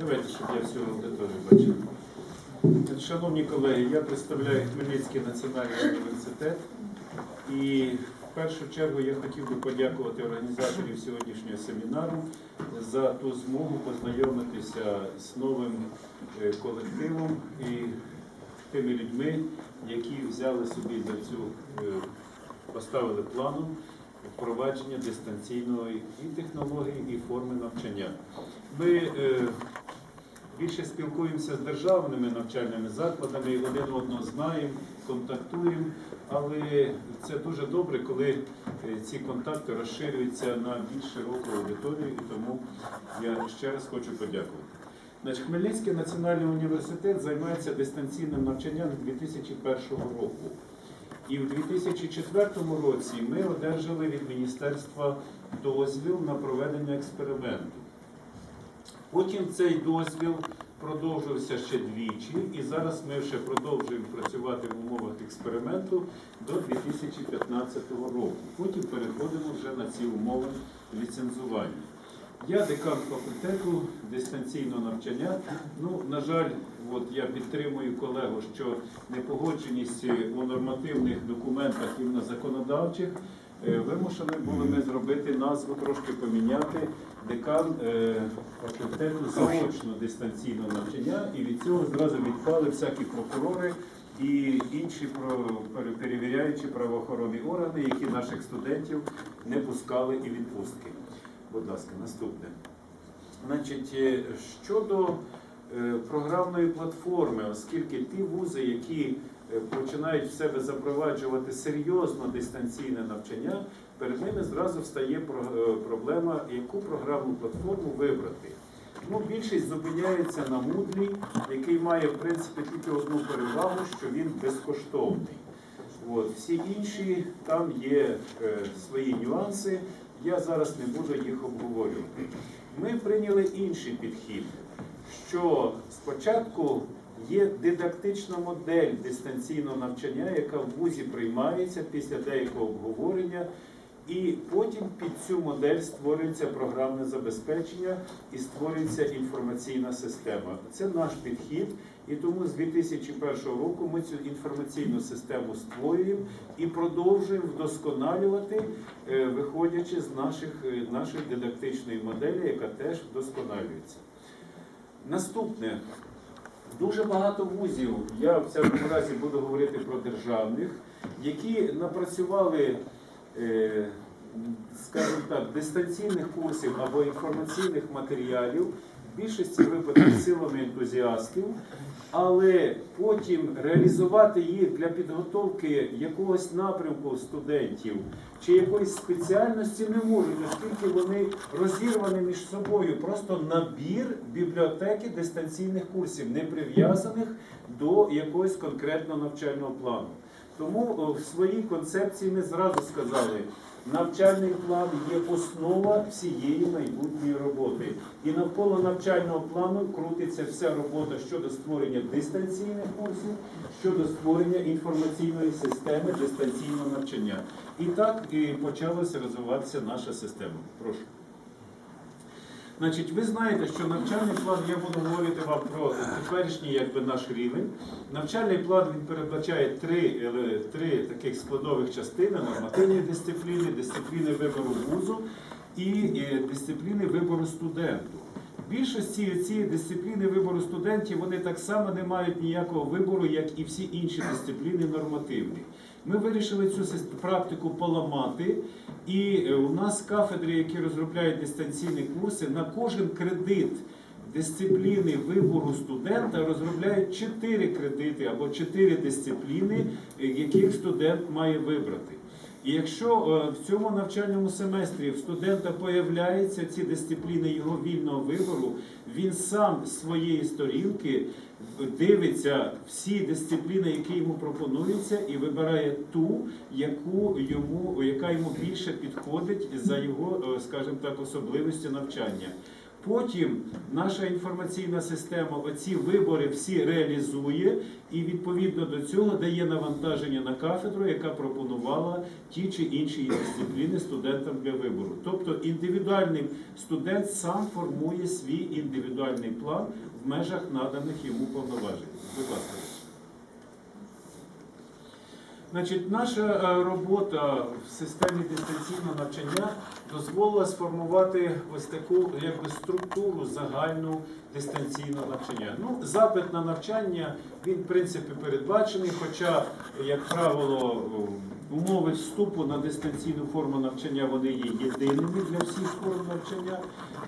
Давайте, щоб я всю аудиторію бачив. Шановні колеги, я представляю Хмельницький національний університет і в першу чергу я хотів би подякувати організаторів сьогоднішнього семінару за ту змогу познайомитися з новим е, колективом і тими людьми, які взяли собі за цю е, поставили планом впровадження дистанційної і технології, і форми навчання. Ми е, більше спілкуємося з державними навчальними закладами, один одного знаємо, контактуємо, але це дуже добре, коли е, ці контакти розширюються на більш широку аудиторію, і тому я ще раз хочу подякувати. Значить, Хмельницький національний університет займається дистанційним навчанням з 2001 року. І в 2004 році ми одержали від міністерства дозвіл на проведення експерименту. Потім цей дозвіл продовжився ще двічі, і зараз ми ще продовжуємо працювати в умовах експерименту до 2015 року. Потім переходимо вже на ці умови ліцензування. Я декан факультету дистанційного навчання. Ну, на жаль, от я підтримую колегу, що непогодженість у нормативних документах і на законодавчих е, вимушені були ми зробити назву, трошки поміняти декан е, факультету заочно дистанційного навчання, і від цього зразу відпали всякі прокурори і інші перевіряючі правоохоронні органи, які наших студентів не пускали і відпустки. Будь ласка, наступне. Значить, е, щодо е, програмної платформи, оскільки ті вузи, які е, починають в себе запроваджувати серйозно дистанційне навчання, перед ними зразу встає е, проблема, яку програмну платформу вибрати. Ну, більшість зупиняється на Moodle, який має в принципі тільки одну перевагу, що він безкоштовний. От. Всі інші там є е, свої нюанси. Я зараз не буду їх обговорювати. Ми прийняли інший підхід, що спочатку є дидактична модель дистанційного навчання, яка в вузі приймається після деякого обговорення. І потім під цю модель створюється програмне забезпечення і створюється інформаційна система. Це наш підхід, і тому з 2001 року ми цю інформаційну систему створюємо і продовжуємо вдосконалювати, е, виходячи з наших, е, нашої дидактичної моделі, яка теж вдосконалюється. Наступне. Дуже багато вузів, я в всякому разі буду говорити про державних, які напрацювали, е, скажімо так, дистанційних курсів або інформаційних матеріалів, в більшості випадків силами ентузіастів, але потім реалізувати їх для підготовки якогось напрямку студентів чи якоїсь спеціальності не можуть, оскільки вони розірвані між собою. Просто набір бібліотеки дистанційних курсів, не прив'язаних до якогось конкретного навчального плану. Тому в своїй концепції ми зразу сказали, навчальний план є основа всієї майбутньої роботи. І навколо навчального плану крутиться вся робота щодо створення дистанційних курсів, щодо створення інформаційної системи дистанційного навчання. І так і почалася розвиватися наша система. Прошу. Значить, ви знаєте, що навчальний план, я буду говорити вам про теперішній якби, наш рівень. Навчальний план він передбачає три, е, три таких складових частини: нормативні дисципліни, дисципліни вибору вузу і е, дисципліни вибору студенту. В більшості ці дисципліни вибору студентів вони так само не мають ніякого вибору, як і всі інші дисципліни нормативні. Ми вирішили цю практику поламати, і е, у нас кафедри, які розробляють дистанційні курси, на кожен кредит дисципліни вибору студента розробляють чотири кредити або чотири дисципліни, е, яких студент має вибрати. І якщо е, в цьому навчальному семестрі в студента появляються ці дисципліни його вільного вибору, він сам з своєї сторінки дивиться всі дисципліни, які йому пропонуються, і вибирає ту, яку йому, яка йому більше підходить за його, е, скажімо так, особливості навчання. Потім наша інформаційна система оці вибори всі реалізує і відповідно до цього дає навантаження на кафедру, яка пропонувала ті чи інші дисципліни студентам для вибору. Тобто індивідуальний студент сам формує свій індивідуальний план в межах наданих йому повноважень. Будь ласка. Значить, наша е, робота в системі дистанційного навчання дозволила сформувати ось таку якби, структуру загальну дистанційного навчання. Ну, запит на навчання він в принципі передбачений, хоча, як правило, умови вступу на дистанційну форму навчання вони є єдиними для всіх форм навчання.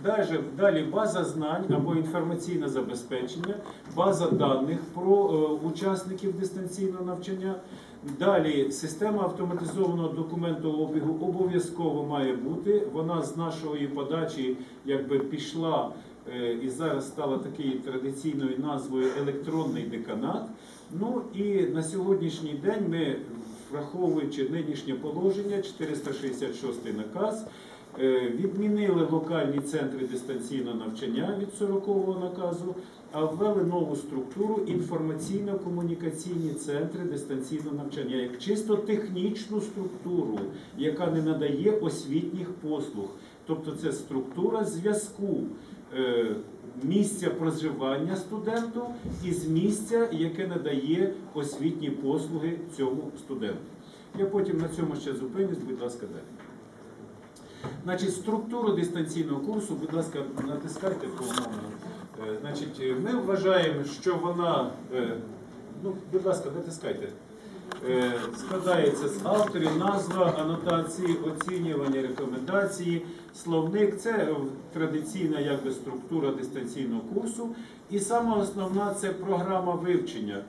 Далі, далі база знань або інформаційне забезпечення, база даних про е, учасників дистанційного навчання. Далі система автоматизованого документообігу обов'язково має бути. Вона з нашої подачі якби пішла е, і зараз стала такою традиційною назвою електронний деканат. Ну і на сьогоднішній день ми, враховуючи нинішнє положення, 466 наказ. Е, Відмінили локальні центри дистанційного навчання від 40-го наказу, а ввели нову структуру інформаційно-комунікаційні центри дистанційного навчання як чисто технічну структуру, яка не надає освітніх послуг. Тобто це структура зв'язку е, місця проживання студенту із місця, яке надає освітні послуги цьому студенту. Я потім на цьому ще зупинюсь, будь ласка, далі. Значить, структуру дистанційного курсу, будь ласка, натискайте по умовно. Е, Значить, е, ми вважаємо, що вона, е, ну, будь ласка, натискайте. Складається з авторів, назва, анотації, оцінювання, рекомендації, словник. Це традиційна якби, структура дистанційного курсу. І саме основна це програма вивчення.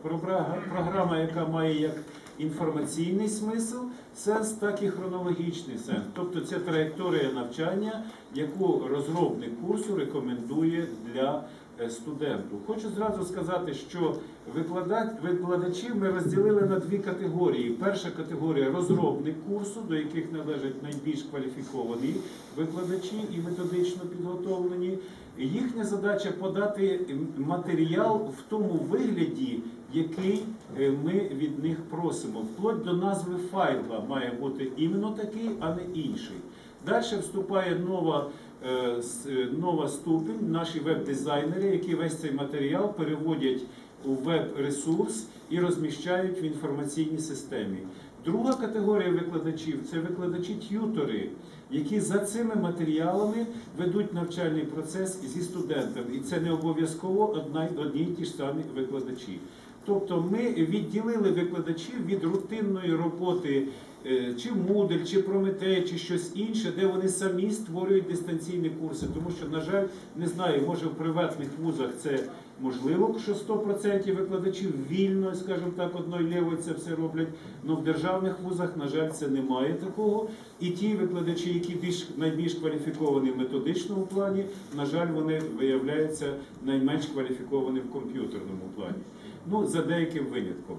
Програма, яка має як інформаційний смисл, сенс, так і хронологічний сенс. Тобто це траєкторія навчання, яку розробник курсу рекомендує для е, студенту. Хочу зразу сказати, що виклада- викладачів ми розділили на дві категорії. Перша категорія розробник курсу, до яких належать найбільш кваліфіковані викладачі і методично підготовлені. Їхня задача подати матеріал в тому вигляді, який ми від них просимо. Вплоть до назви файла має бути іменно такий, а не інший. Далі вступає нова, е, е, нова ступінь, наші веб-дизайнери, які весь цей матеріал переводять у веб-ресурс і розміщають в інформаційній системі. Друга категорія викладачів це викладачі-т'ютори, які за цими матеріалами ведуть навчальний процес зі студентами. І це не обов'язково одні й ті ж самі викладачі. Тобто ми відділили викладачів від рутинної роботи е, чи Moodle, чи Прометей, чи щось інше, де вони самі створюють дистанційні курси. Тому що, на жаль, не знаю, може в приватних вузах це можливо, що 100% викладачів вільно, скажімо так, одною лівою це все роблять. але в державних вузах, на жаль, це немає такого. І ті викладачі, які більш найбільш кваліфіковані в методичному плані, на жаль, вони виявляються найменш кваліфіковані в комп'ютерному плані. Ну, за деяким винятком.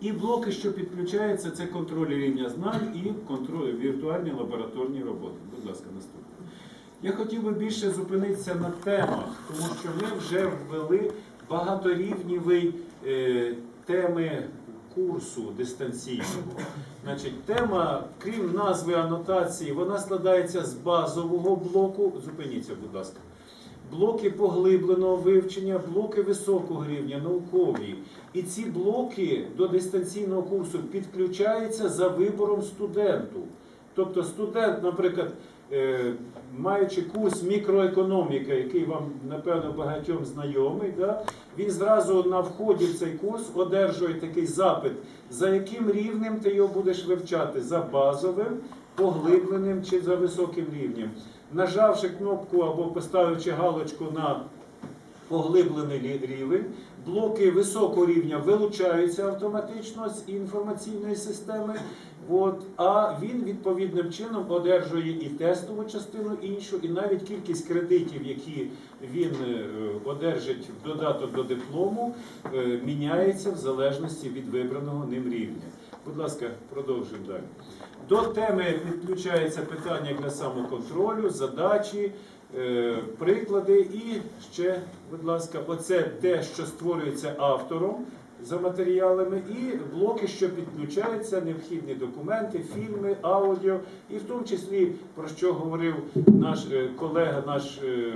І блоки, що підключаються, це контроль рівня знань і контроль віртуальні лабораторні роботи. Будь ласка, наступне. Я хотів би більше зупинитися на темах, тому що ми вже ввели багаторівнівий е, теми курсу дистанційного. Значить, тема, крім назви анотації, вона складається з базового блоку. Зупиніться, будь ласка. Блоки поглибленого вивчення, блоки високого рівня, наукові. І ці блоки до дистанційного курсу підключаються за вибором студенту. Тобто студент, наприклад, е, маючи курс мікроекономіка, який вам, напевно, багатьом знайомий, да, він зразу на вході в цей курс одержує такий запит, за яким рівнем ти його будеш вивчати, за базовим, поглибленим чи за високим рівнем. Нажавши кнопку або поставивши галочку на поглиблений рівень, блоки високого рівня вилучаються автоматично з інформаційної системи. От, а він відповідним чином одержує і тестову частину іншу, і навіть кількість кредитів, які він е, одержить в додаток до диплому, е, міняється в залежності від вибраного ним рівня. Будь ласка, продовжуємо далі. До теми підключається питання для самоконтролю, задачі, е, приклади. І ще, будь ласка, оце те, що створюється автором за матеріалами, і блоки, що підключаються, необхідні документи, фільми, аудіо, і в тому числі, про що говорив наш е, колега, наш, е,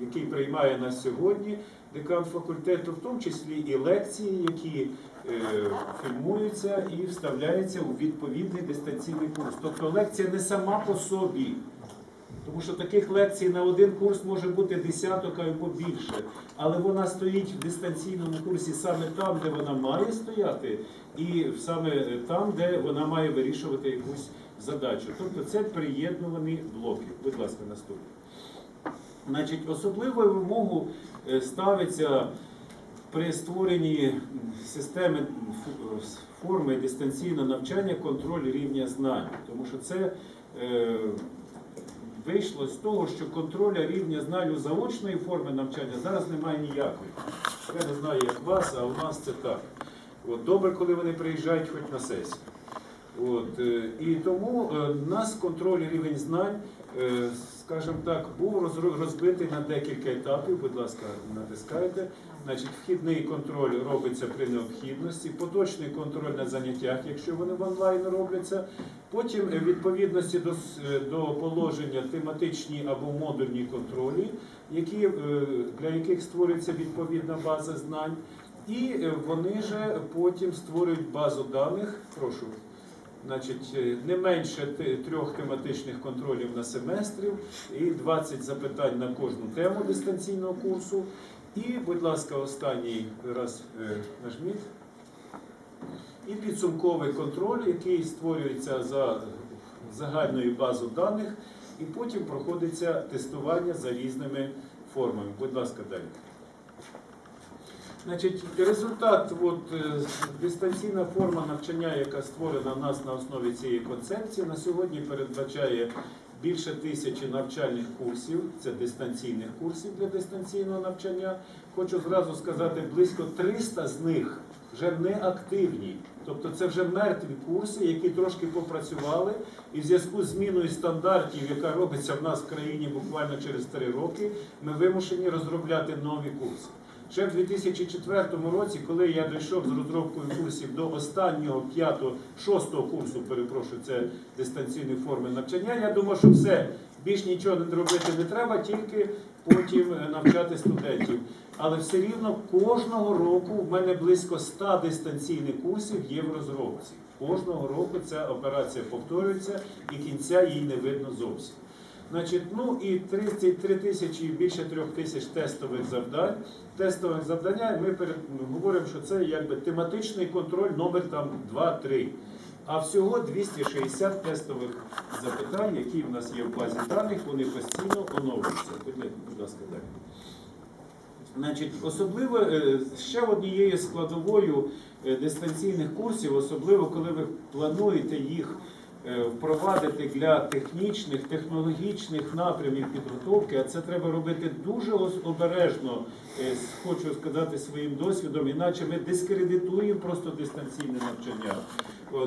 який приймає нас сьогодні, декан факультету, в тому числі і лекції, які е, фільмуються і вставляються у відповідний дистанційний курс. Тобто лекція не сама по собі. Тому що таких лекцій на один курс може бути десяток або більше, але вона стоїть в дистанційному курсі саме там, де вона має стояти, і саме там, де вона має вирішувати якусь задачу. Тобто це приєднувані блоки. Будь ласка, наступний. Значить, особливою вимогу е, ставиться при створенні системи форми дистанційного навчання контроль рівня знань. Тому що це е, вийшло з того, що контроля рівня знань у заочної форми навчання зараз немає ніякої. Я не знаю, як вас, а у нас це так. От, добре, коли вони приїжджають хоч на сесію. От, е, і тому е, нас контроль рівень знань, е, скажімо так, був розбитий на декілька етапів. Будь ласка, натискайте. Значить, вхідний контроль робиться при необхідності, поточний контроль на заняттях, якщо вони в онлайн робляться. Потім е, відповідності до, е, до положення тематичні або модульні контролі, які, е, для яких створюється відповідна база знань. І вони же потім створюють базу даних. Прошу. Значить, не менше трьох тематичних контролів на семестрів і 20 запитань на кожну тему дистанційного курсу. І, будь ласка, останній раз е, нажміть. І підсумковий контроль, який створюється за загальною базою даних, і потім проходиться тестування за різними формами. Будь ласка, далі. Значить, результат, от, е, дистанційна форма навчання, яка створена в нас на основі цієї концепції, на сьогодні передбачає більше тисячі навчальних курсів, це дистанційних курсів для дистанційного навчання. Хочу зразу сказати, близько 300 з них вже не активні. Тобто це вже мертві курси, які трошки попрацювали, і в зв'язку з зміною стандартів, яка робиться в нас в країні буквально через 3 роки, ми вимушені розробляти нові курси. Ще в 2004 році, коли я дійшов з розробкою курсів до останнього п'ятого, шостого курсу, перепрошую, це дистанційні форми навчання, я думав, що все, більш нічого робити не треба, тільки потім е, навчати студентів. Але все рівно кожного року в мене близько 100 дистанційних курсів є в розробці. Кожного року ця операція повторюється і кінця їй не видно зовсім. Значить, ну і 33 тисячі, і більше трьох тисяч тестових завдань. Тестових завдання ми перед, ну, говоримо, що це якби тематичний контроль номер там 2-3. А всього 260 тестових запитань, які в нас є в базі даних, вони постійно оновлюються. Будь ласка, далі. Значить, особливо е, ще однією складовою е, дистанційних курсів, особливо коли ви плануєте їх впровадити для технічних, технологічних напрямів підготовки, а це треба робити дуже обережно, е, хочу сказати своїм досвідом, іначе ми дискредитуємо просто дистанційне навчання.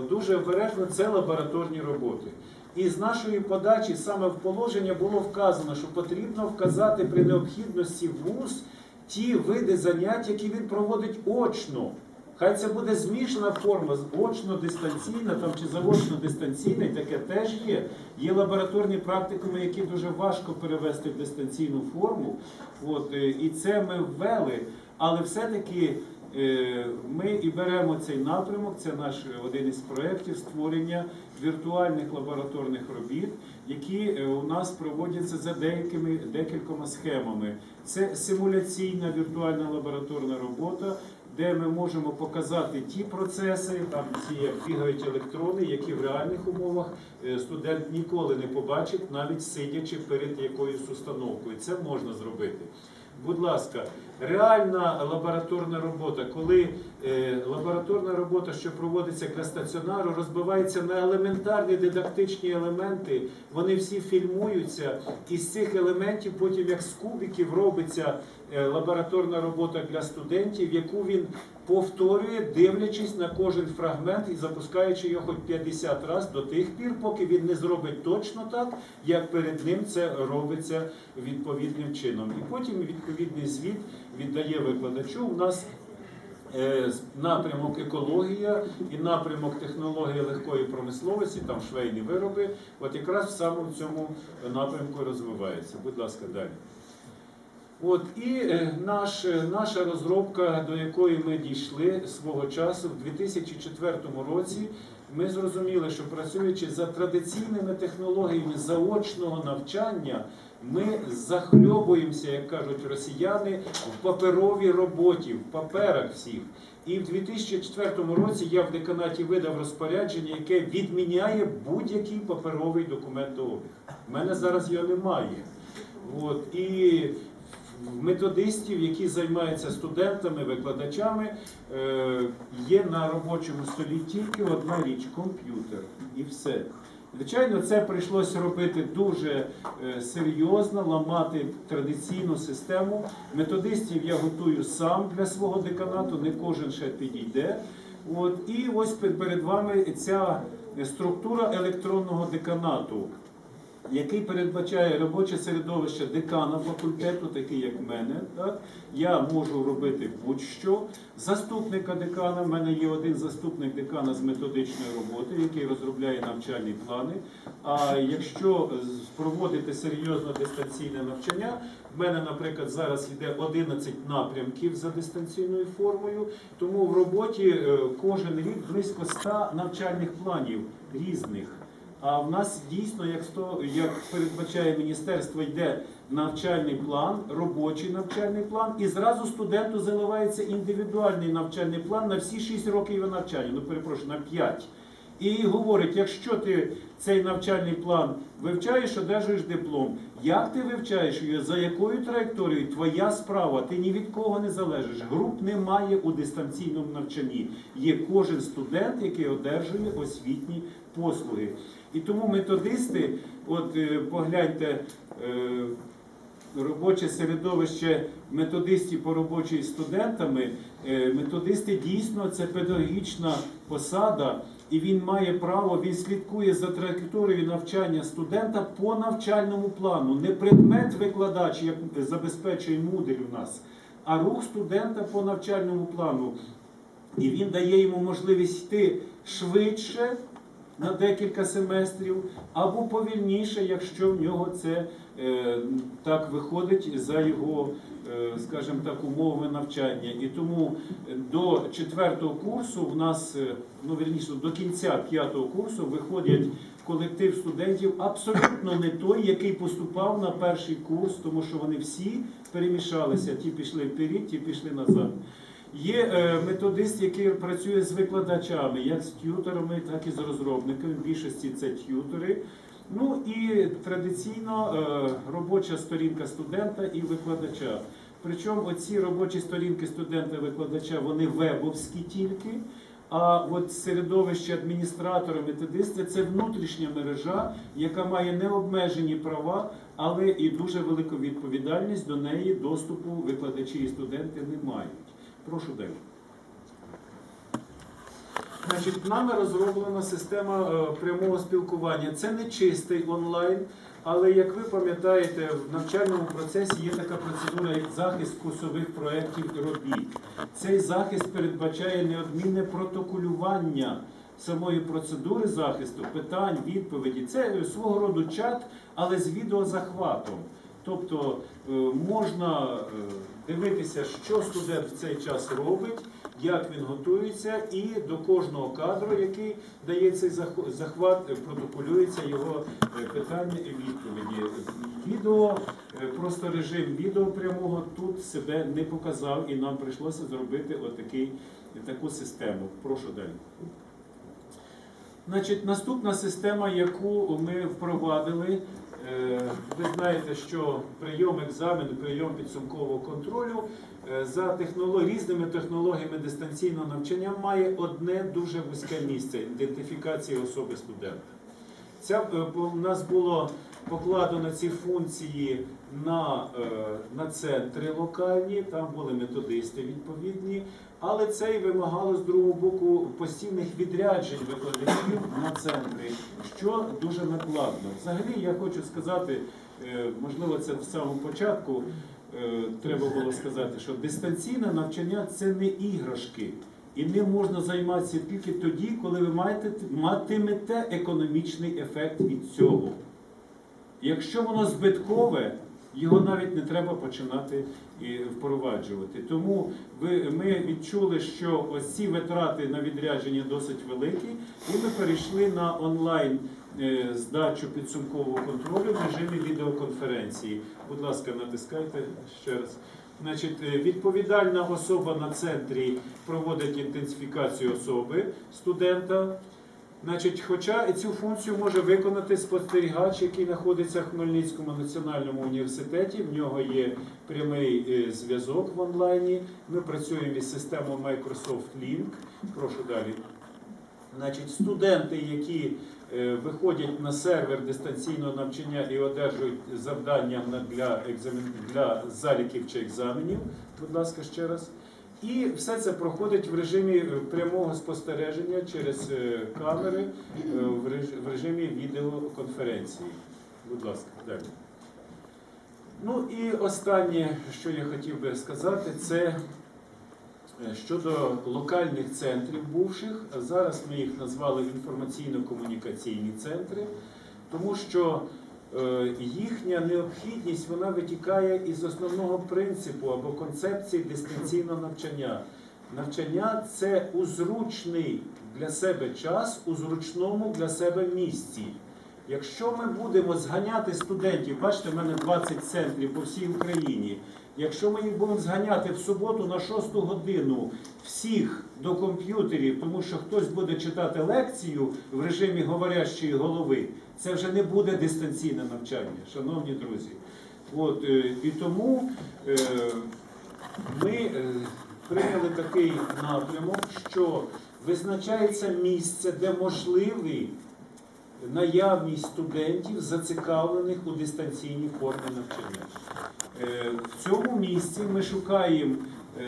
Дуже обережно це лабораторні роботи. І з нашої подачі саме в положення було вказано, що потрібно вказати при необхідності вуз ті види занять, які він проводить очно. Хай це буде змішана форма, очно-дистанційна там, чи заочно-дистанційна, і таке теж є. Є лабораторні практикуми, які дуже важко перевести в дистанційну форму. От, е, і це ми ввели, але все-таки е, ми і беремо цей напрямок, це наш один із проєктів створення віртуальних лабораторних робіт, які е, у нас проводяться за деякими декількома схемами. Це симуляційна віртуальна лабораторна робота, де ми можемо показати ті процеси, там ці як бігають електрони, які в реальних умовах е, студент ніколи не побачить, навіть сидячи перед якоюсь установкою. Це можна зробити. будь ласка, реальна лабораторна робота, коли е, лабораторна робота, що проводиться для стаціонару, розбивається на елементарні дидактичні елементи, вони всі фільмуються, і з цих елементів потім як з кубиків робиться лабораторна робота для студентів, яку він повторює, дивлячись на кожен фрагмент і запускаючи його хоч 50 разів до тих пір, поки він не зробить точно так, як перед ним це робиться відповідним чином. І потім відповідний звіт віддає викладачу. У нас е, напрямок екологія і напрямок технології легкої промисловості, там швейні вироби, от якраз саме в цьому напрямку розвивається. Будь ласка, далі. От і е, наш, е, наша розробка, до якої ми дійшли свого часу, в 2004 році, ми зрозуміли, що працюючи за традиційними технологіями заочного навчання, ми захльобуємося, як кажуть росіяни, в паперовій роботі, в паперах всіх. І в 2004 році я в деканаті видав розпорядження, яке відміняє будь-який паперовий документообіг. У мене зараз його немає. От, і методистів, які займаються студентами, викладачами, е, є на робочому столі тільки одна річ комп'ютер. І все. Звичайно, це прийшлося робити дуже е, серйозно, ламати традиційну систему. Методистів я готую сам для свого деканату, не кожен ще підійде. От, і ось пе- перед вами ця структура електронного деканату який передбачає робоче середовище декана факультету, такий як мене. Так? Я можу робити будь-що. Заступника декана, в мене є один заступник декана з методичної роботи, який розробляє навчальні плани. А якщо проводити серйозно дистанційне навчання, в мене, наприклад, зараз йде 11 напрямків за дистанційною формою, тому в роботі е, кожен рік близько 100 навчальних планів різних. А в нас дійсно, як, сто, як передбачає міністерство, йде навчальний план, робочий навчальний план, і зразу студенту заливається індивідуальний навчальний план на всі 6 років його навчання, ну перепрошую, на 5. І говорить, якщо ти цей навчальний план вивчаєш, одержуєш диплом. Як ти вивчаєш його, за якою траєкторією, твоя справа, ти ні від кого не залежиш. Груп немає у дистанційному навчанні. Є кожен студент, який одержує освітні послуги. І тому методисти, от е, погляньте, е, робоче середовище методистів по роботі з студентами, е, методисти дійсно це педагогічна посада, і він має право, він слідкує за траєкторією навчання студента по навчальному плану. Не предмет викладач, як забезпечує мудрі у нас, а рух студента по навчальному плану. І він дає йому можливість йти швидше на декілька семестрів, або повільніше, якщо в нього це так виходить за його, е, скажімо так, умови навчання. І тому до четвертого курсу в нас, е, ну вірніше, до кінця п'ятого курсу виходять колектив студентів абсолютно не той, який поступав на перший курс, тому що вони всі перемішалися. Ті пішли вперед, ті пішли назад. Є е, методист, який працює з викладачами, як з т'юторами, так і з розробниками. В більшості це т'ютори. Ну і традиційно е, робоча сторінка студента і викладача. Причому оці робочі сторінки студента і викладача вони вебовські тільки. А от середовище адміністратора, методиста це внутрішня мережа, яка має необмежені права, але і дуже велику відповідальність. До неї доступу викладачі і студенти не мають. Прошу далі. Значить, нами розроблена система е, прямого спілкування. Це не чистий онлайн, але як ви пам'ятаєте, в навчальному процесі є така процедура, як захист курсових проєктів і робіт. Цей захист передбачає неодмінне протоколювання самої процедури захисту, питань, відповіді. Це свого роду чат, але з відеозахватом. Тобто е, можна е, дивитися, що студент в цей час робить, як він готується, і до кожного кадру, який дає цей захват, е, протоколюється його питання і відповіді. Відео, просто режим відео прямого тут себе не показав, і нам прийшлося зробити отакий, таку систему. Прошу далі. Значить, наступна система, яку ми впровадили, Ви знаєте, що прийом екзамену, прийом підсумкового контролю е, за технолог... різними технологіями дистанційного навчання має одне дуже вузьке місце ідентифікація особи студента. Ця, е, бо в нас було покладено ці функції на, е, на центри локальні, там були методисти відповідні, але це і вимагало з другого боку постійних відряджень викладачів на центри, що дуже накладно. Взагалі, я хочу сказати, е, можливо, це в самому початку е, треба було сказати, що дистанційне навчання це не іграшки. І ним можна займатися тільки тоді, коли ви маєте, матимете економічний ефект від цього. Якщо воно збиткове, його навіть не треба починати і впроваджувати. Тому ми відчули, що ось ці витрати на відрядження досить великі, і ми перейшли на онлайн е, здачу підсумкового контролю в режимі відеоконференції. Будь ласка, натискайте ще раз. Значить, е, відповідальна особа на центрі проводить інтенсифікацію особи студента. Значить, хоча і цю функцію може виконати спостерігач, який знаходиться в Хмельницькому національному університеті. В нього є прямий е, зв'язок в онлайні. Ми працюємо із системою Microsoft Link. Прошу далі. Значить, студенти, які е, виходять на сервер дистанційного навчання і одержують завдання для, екзамен, для заліків чи екзаменів, будь ласка, ще раз. І все це проходить в режимі е, прямого спостереження через е, камери е, в режимі відеоконференції. Будь ласка, далі. Ну і останнє, що я хотів би сказати, це щодо локальних центрів бувших. Зараз ми їх назвали інформаційно-комунікаційні центри, тому що їхня необхідність вона витікає із основного принципу або концепції дистанційного навчання. Навчання це у зручний для себе час, у зручному для себе місці. Якщо ми будемо зганяти студентів, бачите, в мене 20 центрів по всій Україні. Якщо ми їх будемо зганяти в суботу на 6 годину всіх до комп'ютерів, тому що хтось буде читати лекцію в режимі говорящої голови, це вже не буде дистанційне навчання, шановні друзі. От, е, і тому е, ми е, прийняли такий напрямок, що визначається місце, де можливий наявність студентів, зацікавлених у дистанційній формі навчання. Е, В цьому місці ми шукаємо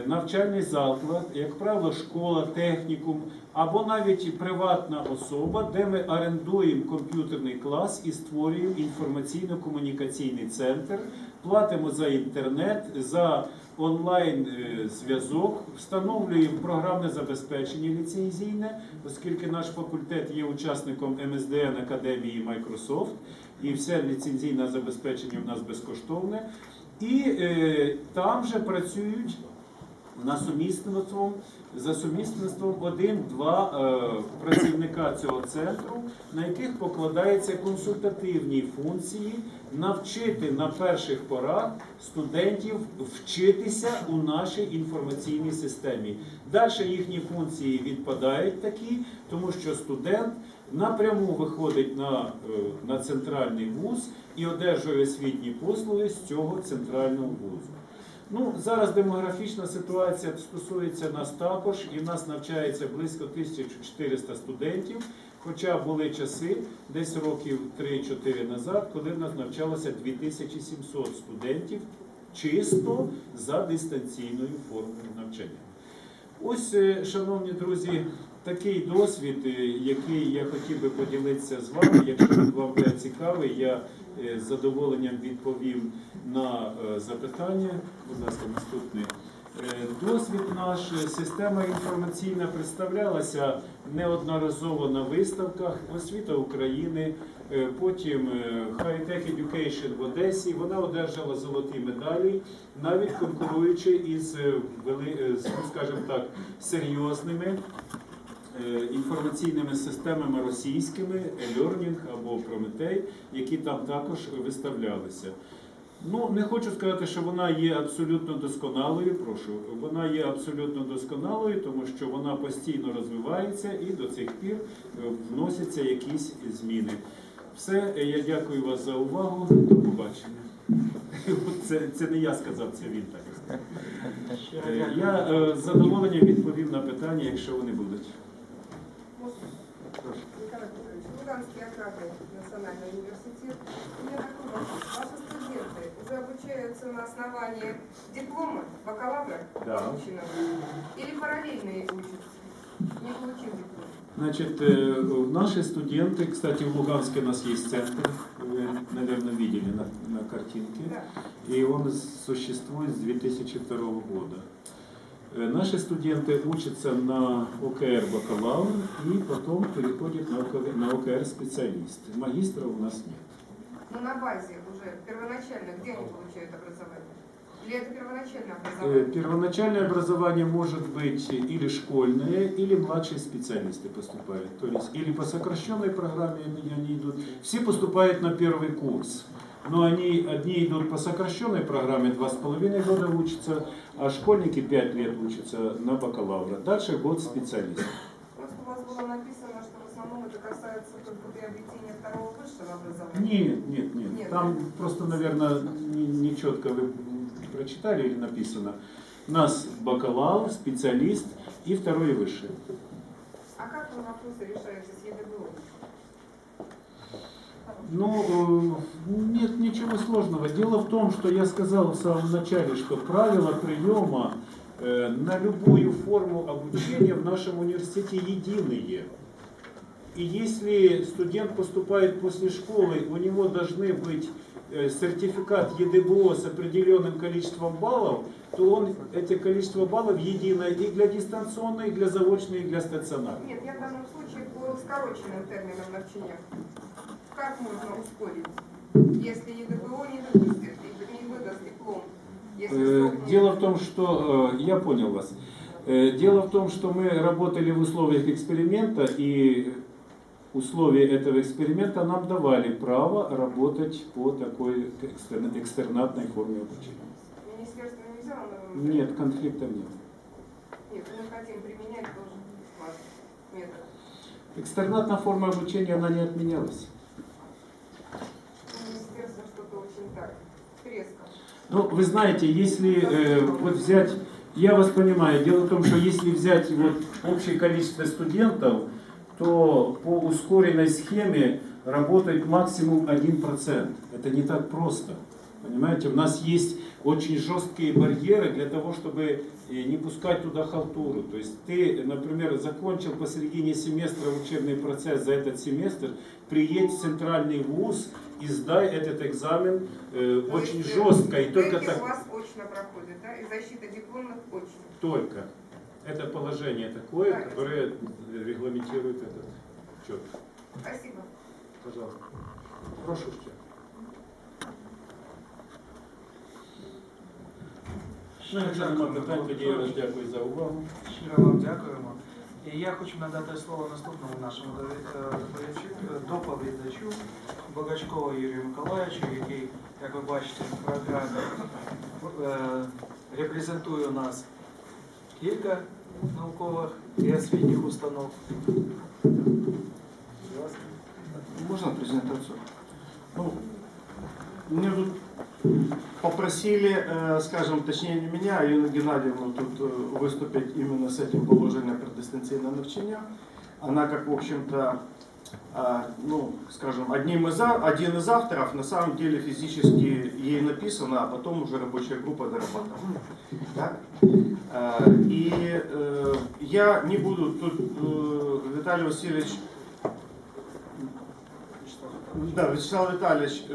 навчальний заклад, як правило, школа, технікум або навіть приватна особа, де ми орендуємо комп'ютерний клас і створюємо інформаційно-комунікаційний центр, платимо за інтернет, за онлайн е, встановлюємо програмне забезпечення ліцензійне, оскільки наш факультет є учасником МСДН Академії Microsoft, і все ліцензійне забезпечення в нас безкоштовне. І е, там же працюють на сумісництвом, за сумісництвом один-два е, працівника цього центру, на яких покладаються консультативні функції навчити на перших порах студентів вчитися у нашій інформаційній системі. Далі їхні функції відпадають такі, тому що студент напряму виходить на, е, на центральний вуз і одержує освітні послуги з цього центрального вузу. Ну, зараз демографічна ситуація стосується нас також, і в нас навчається близько 1400 студентів. Хоча були часи, десь років 3-4 назад, коли в нас навчалося 2700 студентів чисто за дистанційною формою навчання. Ось, е, шановні друзі, такий досвід, е, який я хотів би поділитися з вами. Якщо вам цікавий, я з задоволенням відповім на е, запитання. Будь ласка, наступний. Е, Досвід наш, е, система інформаційна представлялася неодноразово на виставках Освіта України, е, потім е, High Tech Education в Одесі. Вона одержала золоті медалі, навіть конкуруючи із, е, е, скажімо так, серйозними е, інформаційними системами російськими, e-learning або Прометей, які там також виставлялися. Ну, не хочу сказати, що вона є абсолютно досконалою. Прошу, вона є абсолютно досконалою, тому що вона постійно розвивається і до цих пір е, вносяться якісь зміни. Все, е, я дякую вас за увагу. До побачення. Це, це не я сказав, це він так сказав. Е, Я е, з задоволенням відповім на питання, якщо вони будуть. Аграрный национальный университет. У меня такой вопрос. Ваши студенты уже обучаются на основании диплома бакалавра Да. полученного? Или параллельные учатся, не получив диплом? Значит, э, наши студенты, кстати, в Луганске у нас есть центр, вы, наверное, видели на, на картинке, Да. и он существует с 2002 года. Э, Наши студенты учатся на ОКР бакалавр и потом переходят на ОКР, на ОКР специалист. Магистра у нас нет. Но на базе уже первоначально, где они получают образование? Или это первоначальное Э, образование? Первоначальное образование может быть или школьное, или младшие специалисты поступают. То есть или по сокращенной программе они идут. Все поступают на первый курс. Но они одни идут по сокращенной программе, два с половиной года учатся, а школьники пять лет учатся на бакалавра. Дальше год специалиста. Просто у вас было написано, что в основном это касается только приобретения второго высшего образования. Нет, нет, нет. Нет. Там просто, наверное, не, не вы прочитали или написано. У нас бакалавр, специалист и второй высший. А как вы вопросы решаете с ЕДГО? Ну, нет ничего сложного. Дело в том, что я сказал в самом начале, что правила приема э, на любую форму обучения в нашем университете единые. И если студент поступает после школы, у него должны быть э, сертификат ЕДБО с определенным количеством баллов, то он это количество баллов единое и для дистанционной, и для заочной, и для стационарной. Нет, я в данном случае по скороченным терминам навчання. Как можно ускорить, если ЕДГО не допустит, и не выдаст диплом? Если Э, не- Дело в том, что э, я понял вас. Э, Дело в том, что мы работали в условиях эксперимента, и условия этого эксперимента нам давали право работать по такой экстерн- экстернатной форме обучения. Министерство не взяло на? Нет, конфликта нет. Нет, мы хотим применять тоже метод. Экстернатная форма обучения, она не отменялась. Министерство Ну, вы знаете, если э, вот взять, я вас понимаю, дело в том, что если взять вот общее количество студентов, то по ускоренной схеме работает максимум 1%. Это не так просто. Понимаете, у нас есть очень жесткие барьеры для того, чтобы э, не пускать туда халтуру. То есть ты, например, закончил посередине семестра учебный процесс за этот семестр, приедь в центральный вуз и сдай этот экзамен э, То очень есть, э, жестко. И только эти так у вас очно проходит, да? И защита дипломных очно. только. Это положение такое, Так. которое регламентирует этот счет. Спасибо. Пожалуйста. Прошу ще. Ну, якщо немає питань, тоді я вас дякую за увагу. Щиро вам дякуємо. І я хочу надати слово наступному нашому е, доповідачу- доповідачу Богачкову Юрію Миколаївичу, який, як ви бачите, в програмі е, репрезентує у нас кілька наукових і освітніх установ. Можно презентацию? Ну, мне тут попросили, э, скажем, точнее не меня, а Ирину Геннадьевну тут э, выступить именно с этим положением про дистанційне навчання. Она, как, в общем-то, э, ну, скажем, одним из, один из авторов, на самом деле физически ей написано, а потом уже рабочая группа дорабатывала. Так? И я не буду тут, Виталий Васильевич Да, Вячеслав Витальевич